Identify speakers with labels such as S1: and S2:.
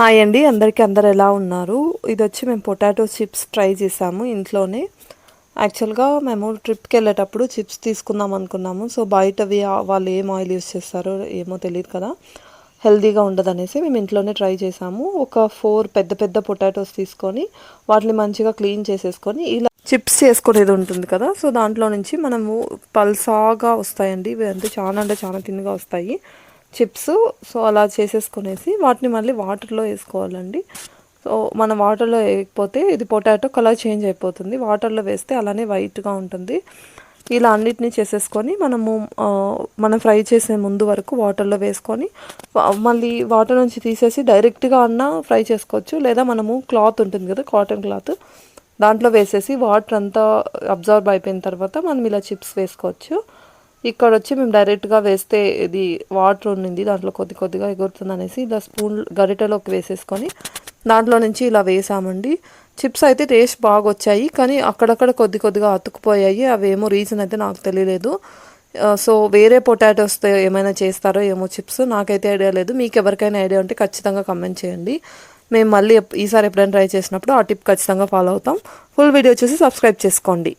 S1: Hi అండి అందరికీ అందరు ఎలా ఉన్నారు? ఇది వచ్చి మేము పొటాటో చిప్స్ ట్రై చేసాము ఇంట్లోనే. యాక్చువల్గా మేము ట్రిప్కి వెళ్ళేటప్పుడు చిప్స్ తీసుకుందాం అనుకున్నాము. సో బయటవి వాళ్ళు ఏం ఆయిల్ యూస్ చేస్తారో ఏమో తెలియదు కదా. హెల్దీగా ఉండదనేసి మేము ఇంట్లోనే ట్రై చేసాము. ఒక ఫోర్ పెద్ద పెద్ద పొటాటోస్ తీసుకొని వాటిని మంచిగా క్లీన్ చేసేసుకొని ఇలా చిప్స్ చేసుకునేది ఉంటుంది కదా. సో దాంట్లో నుంచి మనము పల్సాగా వస్తాయండి. ఇవి అంటే చాలా అంటే చాలా తిన్నగా వస్తాయి. చిప్స్. సో అలా చేసేసుకునేసి వాటిని మళ్ళీ వాటర్లో వేసుకోవాలండి. సో మనం వాటర్లో వేయకపోతే ఇది పొటాటో కలర్ చేంజ్ అయిపోతుంది. వాటర్లో వేస్తే అలానే వైట్గా ఉంటుంది. ఇలా అన్నిటినీ చేసేసుకొని మనము మనం ఫ్రై చేసే ముందు వరకు వాటర్లో వేసుకొని మళ్ళీ వాటర్ నుంచి తీసేసి డైరెక్ట్గా అన్న ఫ్రై చేసుకోవచ్చు. లేదా మనము క్లాత్ ఉంటుంది కదా కాటన్ క్లాత్. దాంట్లో వేసేసి వాటర్ అంతా అబ్జర్వ్ అయిపోయిన తర్వాత మనం ఇలా చిప్స్ వేసుకోవచ్చు. ఇక్కడ వచ్చి మేము డైరెక్ట్గా వేస్తే ఇది వాటర్ ఉండింది దాంట్లో కొద్ది కొద్దిగా ఎగురుతుంది అనేసి ఇలా స్పూన్ గరిటెలోకి వేసేసుకొని దాంట్లో నుంచి ఇలా వేసామండి. చిప్స్ అయితే టేస్ట్ బాగా వచ్చాయి కానీ అక్కడక్కడ కొద్ది కొద్దిగా అతుక్కుపోయాయి. అవేమో రీజన్ అయితే నాకు తెలియలేదు. సో వేరే పొటాటోస్తో ఏమైనా చేస్తారో ఏమో చిప్స్ నాకైతే ఐడియా లేదు. మీకు ఎవరికైనా ఐడియా ఉంటే ఖచ్చితంగా కమెంట్ చేయండి. మేము మళ్ళీ ఈసారి ఎప్పుడైనా ట్రై చేసినప్పుడు ఆ టిప్ ఖచ్చితంగా ఫాలో అవుతాం. ఫుల్ వీడియో చూసి సబ్స్క్రైబ్ చేసుకోండి.